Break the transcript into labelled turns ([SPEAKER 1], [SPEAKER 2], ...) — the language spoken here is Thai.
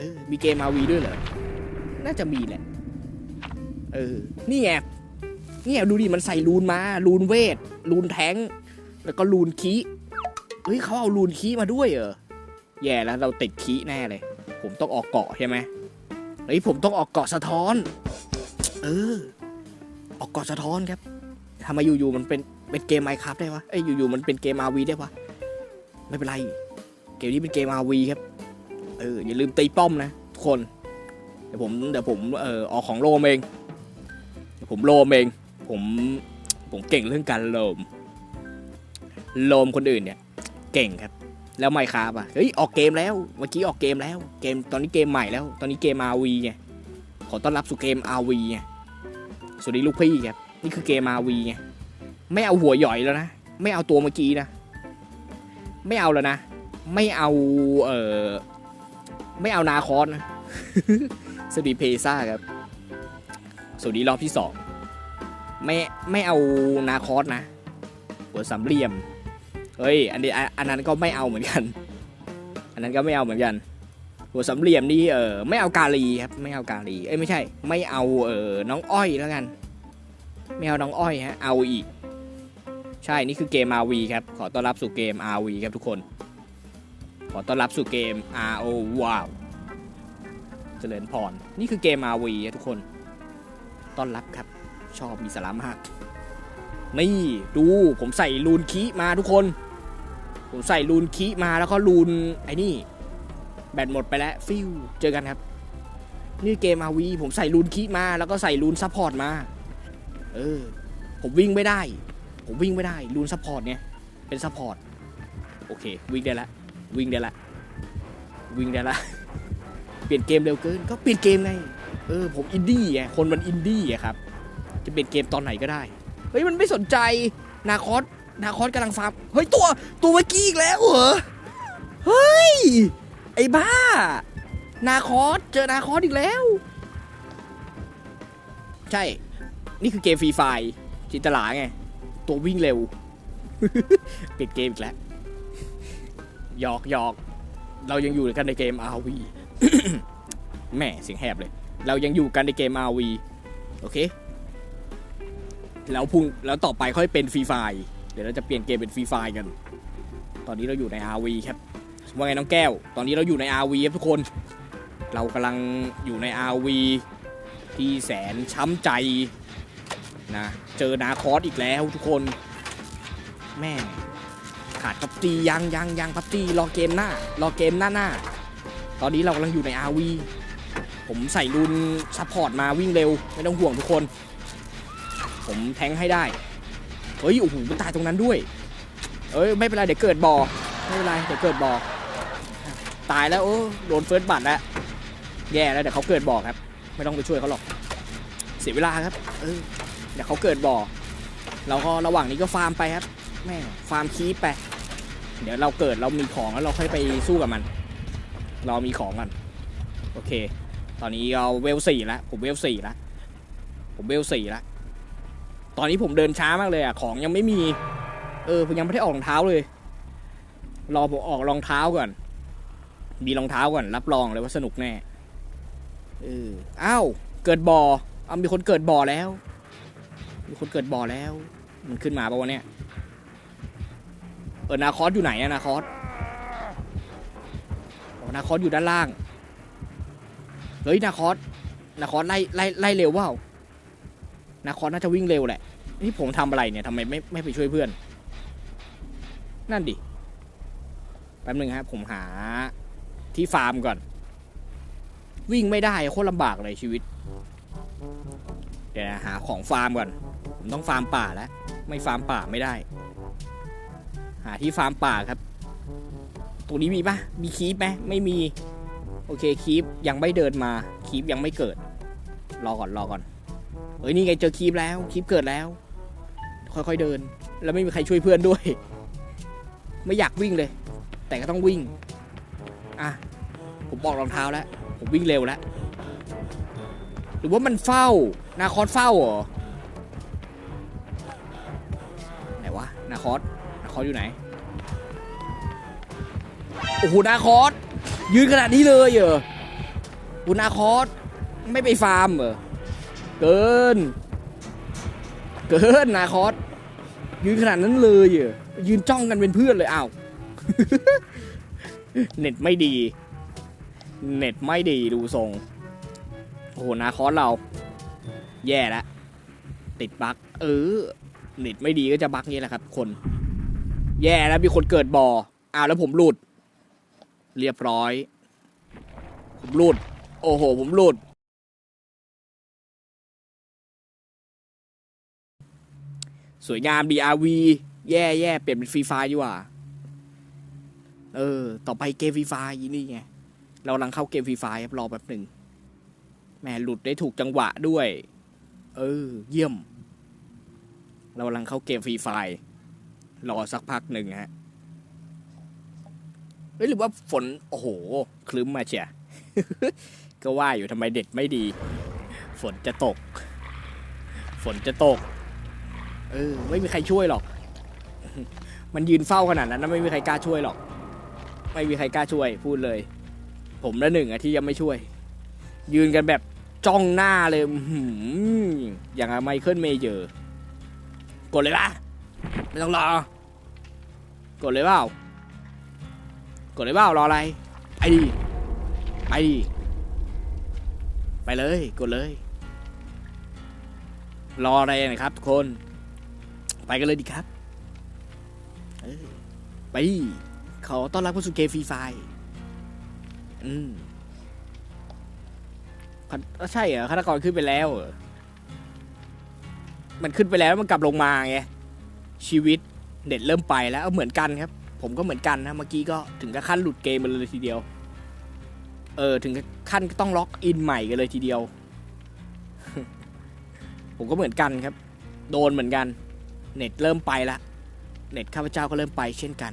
[SPEAKER 1] ออมีเกมอาวีด้วยเหรอ น่าจะมีแหละ เออ นี่ไง นี่ไงดูดิ มันใส่รูนมา รูนเวท รูนแทงแล้วก็รูนคีเฮ้ยเขาเอารูนคีมาด้วยเหรอ แย่แล้วเราติดคีแน่เลย ผมต้องออกเกาะใช่ไหมเฮ้ยผมต้องออกเกาะสะท้อน เออ ออกเกาะสะท้อนครับทำไมอยู่ๆมันเป็นเป็นเกมไมค์ครับได้วะ เอ้ยอยู่ๆมันเป็นเกมอาวีได้วะ ไม่เป็นไร เกมนี้เป็นเกมอาวีครับ เอออย่าลืมตีป้อมนะทุกคน เดี๋ยวผมเดี๋ยวผมเออออกของโลมเองเดี๋ยวผมโลมเองผมผมเก่งเรื่องการโลม โลมคนอื่นเนี่ย เก่งครับ แล้วไมค์ครับอะเฮ้ยออกเกมแล้วเมื่อกี้ออกเกมแล้ว เกมตอนนี้เกมใหม่แล้ว ตอนนี้เกม RV ไงขอต้อนรับสู่เกม RV ไงสวัสดีลูกพี่ครับนี่คือเกม RV ไงไม่เอาหัวหย่อยแล้วนะไม่เอาตัวเมื่อกี้นะ ไม่เอาแล้วนะ ไม่เอาเอ่อ ไม่เอานาคอนนะสวีเพซ่าครับสวัสดีรอบที่สองไม่ไม่เอานาคอสนะหัวสามเหลี่ยมเฮ้ยอันนี้อันนั้นก็ไม่เอาเหมือนกัน อันนั้นก็ไม่เอาเหมือนกัน หัวสามเหลี่ยมนี่เออไม่เอากาลีครับไม่เอากาลีเอ้ยไม่ใช่ ไม่เอาเออน้องอ้อยแล้วกันไม่เอาน้องอ้อยฮะเอาอีก ใช่นี่คือเกม RV ครับขอต้อนรับสู่เกม RV ครับทุกคน ขอต้อนรับสู่เกม RO ว้าวเจริญพร นี่คือเกม RV ครับทุกคน ต้อนรับครับ ชอบมีสาระมาก นี่ดูผมใส่รูนคีมาทุกคน ผมใส่รูนคีมาแล้วก็รูนไอ้นี่ แบตหมดไปแล้ว ฟิวเจอกันครับ นี่เกม RV ผมใส่รูนคีมา แล้วก็ใส่รูนซัพพอร์ตมา เออ ผมวิ่งไม่ได้ ผมวิ่งไม่ได้รูนซัพพอร์ตเนี่ย เป็นซัพพอร์ต โอเค วิ่งได้ละ วิ่งได้ละ วิ่งได้ละ เปลี่ยนเกมเร็วเกิน ก็เปลี่ยนเกมไง เออ ผมอินดี้ไง คนมันอินดี้อะครับ จะเปลี่ยนเกมตอนไหนก็ได้ เฮ้ย มันไม่สนใจ นาคอส นาคอสกำลังฟาร์ม เฮ้ย ตัว ตัวเมื่อกี้อีกแล้วเหรอ เฮ้ย ไอ้บ้า นาคอส เจอนาคอสอีกแล้ว ใช่ นี่คือเกมฟรีไฟจินตลาไง ตัววิ่งเร็ว เปลี่ยนเกมอีกแล้ว หยอกหยอกเรายังอยู่กันในเกม RV แหม่เสียงแหบเลย เรายังอยู่กันในเกม RV โอเค แล้วพุ่งแล้วต่อไปค่อยเป็นฟรีไฟเดี๋ยวเราจะเปลี่ยนเกมเป็นฟรีไฟกัน ตอนนี้เราอยู่ใน RV ครับว่าไงน้องแก้ว ตอนนี้เราอยู่ใน RV ครับทุกคน เรากำลังอยู่ใน RV ที่แสนช้ำใจนะ เจอนาคอสอีกแล้วทุกคน แม่ ขาดพับตียังยังยังพับตีรอเกมหน้ารอเกมหน้าหน้าตอนนี้เรากำลังอยู่ใน RV ผมใส่รุนซัพพอร์ตมาวิ่งเร็ว ไม่ต้องห่วงทุกคน ผมแทงให้ได้ เฮ้ยโอ้โหมันตายตรงนั้นด้วย เอ้ยไม่เป็นไรเดี๋ยวเกิดบ่อไม่เป็นไรเดี๋ยวเกิดบ่อตายแล้วโอ้โดนเฟิร์สบัตแล้วแย่แล้วเดี๋ยวเขาเกิดบ่อครับ ไม่ต้องไปช่วยเขาหรอก เสียเวลาครับ เออเดี๋ยวเขาเกิดบ่อเราก็ระหว่างนี้ก็ฟาร์มไปครับแม่ฟาร์มคีปไป เดี๋ยวเราเกิดเรามีของแล้วเราค่อยไปสู้กับมัน เรามีของกันโอเค ตอนนี้เราเวลสี่แล้วผมเวลสี่แล้วผมเวลสี่แล้วตอนนี้ผมเดินช้ามากเลยอะของยังไม่มี เออผมยังไม่ได้ออกรองเท้าเลย รอผมออกรองเท้าก่อน มีรองเท้าก่อน รับรองเลยว่าสนุกแน่เอออ้าวเกิดบ่อเอามีคนเกิดบ่อแล้ว มีคนเกิดบ่อแล้ว มันขึ้นมาปะวะเนี่ย เออนาคอสอยู่ไหนอะนาคอสอ๋อนาคอสอยู่ด้านล่าง เฮ้ยนาคอสนาคอสไล่ไล่ไล่เร็วเปล่านาคอสน่าจะวิ่งเร็วแหละ นี่ผมทำอะไรเนี่ยทำไมไม่ไม่ไปช่วยเพื่อน นั่นดิ แป๊บนึงครับผมหาที่ฟาร์มก่อน วิ่งไม่ได้โคตรลำบากเลยชีวิต เดี๋ยวนะหาของฟาร์มก่อน ผมต้องฟาร์มป่าแล้ว ไม่ฟาร์มป่าไม่ได้ หาที่ฟาร์มป่าครับ ตรงนี้มีปะมีคีปไหมไม่มี โอเคคีปยังไม่เดินมา คีปยังไม่เกิด รอก่อนรอก่อน เอ้ยนี่ไงเจอคีปแล้ว คีปเกิดแล้ว ค่อยๆเดิน แล้วไม่มีใครช่วยเพื่อนด้วย ไม่อยากวิ่งเลย แต่ก็ต้องวิ่ง อะ ผมบอกรองเท้าแล้ว ผมวิ่งเร็วแล้ว หรือว่ามันเฝ้า นาคอสเฝ้าเหรอ ไหนวะ นาคอส คอสอยู่ไหน โอ้โหนาคอสยืนขนาดนี้เลยเหรอคุณอาคอสไม่ไปฟาร์มเหรอ เกิน เกินนาคอสยืนขนาดนั้นเลยเหรอ ยืนจ้องกันเป็นเพื่อนเลยอ้าวเน็ตไม่ดี เน็ตไม่ดีดูทรง โอ้โหนาคอสเรา แย่แล้วติดบั๊กเออเน็ตไม่ดีก็จะบั๊กนี้แหละครับคน แย่แล้วมีคนเกิดบ่ออ้าวแล้วผมหลุด เรียบร้อย ผมหลุด โอ้โห ผมหลุด สวยงาม DRV แย่แย่เปลี่ยนเป็นฟรีไฟดีกว่า เออ ต่อไปเกมฟรีไฟนี่ไง เรากำลังเข้าเกมฟรีไฟครับรอแป๊บหนึ่งแหมหลุดได้ถูกจังหวะด้วย เออ เยี่ยม เรากำลังเข้าเกมฟรีไฟ รอสักพักหนึ่งฮะหรือว่าฝน โอ้โห คลึ้มมาเชียก็ว่าอยู่ทำไมเด็ดไม่ดี ฝนจะตก ฝนจะตก เออ ไม่มีใครช่วยหรอก มันยืนเฝ้าขนาดนั้นนะไม่มีใครกล้าช่วยหรอก ไม่มีใครกล้าช่วย พูดเลย ผมละหนึ่งอะที่ยังไม่ช่วย ยืนกันแบบจ้องหน้าเลยอย่างไมเคิลเมเยอร์กดเลยปะไม่ต้องรอ กดเลยเปล่ากดเลยเปล่ารออะไรไปดิไปดิไปเลยกดเลย รออะไรนะครับทุกคน ไปกันเลยดีครับเออไปดิขอต้อนรับเข้าสู่เกมฟรีไฟอืมใช่เหรอฆาตกรขึ้นไปแล้วมันขึ้นไปแล้วมันกลับลงมาไงชีวิต เน็ตเริ่มไปแล้วเหมือนกันครับ ผมก็เหมือนกันนะเมื่อกี้ก็ถึงกับขั้นหลุดเกมมาเลยทีเดียว เออถึงขั้นต้องล็อกอินใหม่กันเลยทีเดียว ผมก็เหมือนกันครับ โดนเหมือนกัน เน็ตเริ่มไปละเน็ตข้าพเจ้าก็เริ่มไปเช่นกัน